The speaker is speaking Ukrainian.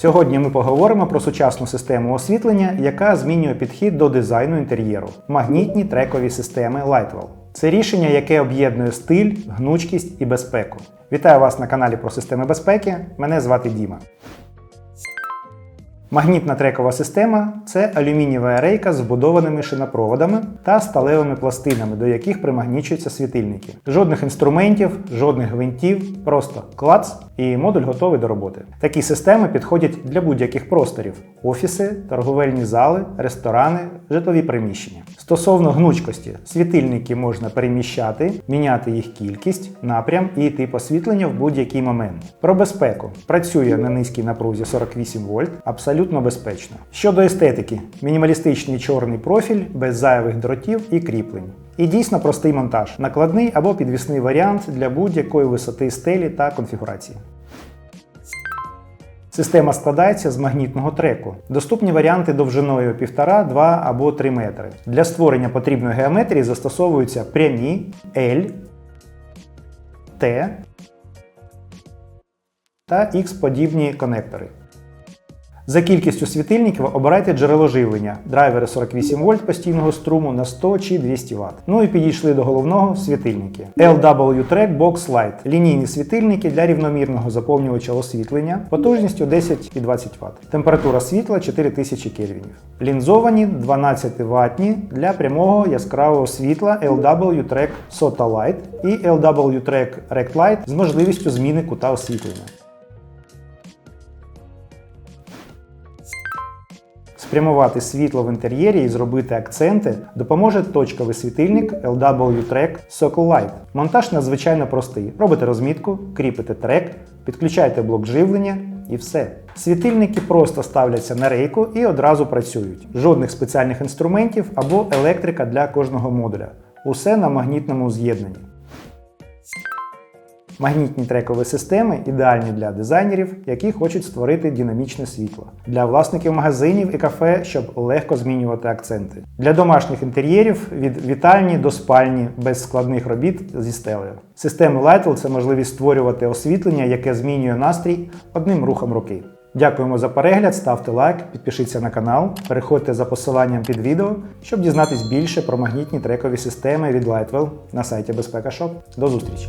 Сьогодні ми поговоримо про сучасну систему освітлення, яка змінює підхід до дизайну інтер'єру магнітні трекові системи Lightwell. Це рішення, яке об'єднує стиль, гнучкість і безпеку. Вітаю вас на каналі про системи безпеки. Мене звати Діма. Магнітна трекова система це алюмінієва рейка з вбудованими шинопроводами та сталевими пластинами, до яких примагнічуються світильники. Жодних інструментів, жодних гвинтів, просто клац і модуль готовий до роботи. Такі системи підходять для будь-яких просторів: офіси, торговельні зали, ресторани, житлові приміщення. Стосовно гнучкості, світильники можна переміщати, міняти їх кількість, напрям і тип освітлення в будь-який момент. Про безпеку працює на низькій напрузі 48 вольт, абсолютно безпечно. Щодо естетики, мінімалістичний чорний профіль без зайвих дротів і кріплень. І дійсно простий монтаж, накладний або підвісний варіант для будь-якої висоти стелі та конфігурації. Система складається з магнітного треку. Доступні варіанти довжиною 1,5, 2 або 3 метри. Для створення потрібної геометрії застосовуються прямі L, T та X-подібні конектори. За кількістю світильників обирайте джерело живлення, драйвери 48 вольт постійного струму на 100 чи 200 Вт. Ну і підійшли до головного світильники. LW Track Box Light лінійні світильники для рівномірного заповнювача освітлення потужністю 10 і 20 Вт. Температура світла 4000 кельвінів. Лінзовані 12 ватні для прямого яскравого світла LW Track SOTA Light і LW Track Rect Light з можливістю зміни кута освітлення. Спрямувати світло в інтер'єрі і зробити акценти допоможе точковий світильник LW Track Circle Light. Монтаж надзвичайно простий. Робите розмітку, кріпите трек, підключаєте блок живлення і все. Світильники просто ставляться на рейку і одразу працюють. Жодних спеціальних інструментів або електрика для кожного модуля. Усе на магнітному з'єднанні. Магнітні трекові системи ідеальні для дизайнерів, які хочуть створити динамічне світло, для власників магазинів і кафе, щоб легко змінювати акценти, для домашніх інтер'єрів від вітальні до спальні без складних робіт зі стелею. Системи Lightwell – це можливість створювати освітлення, яке змінює настрій одним рухом руки. Дякуємо за перегляд, ставте лайк, підпишіться на канал, переходьте за посиланням під відео, щоб дізнатись більше про магнітні трекові системи від Lightwell на сайті Безпека Shop. До зустрічі!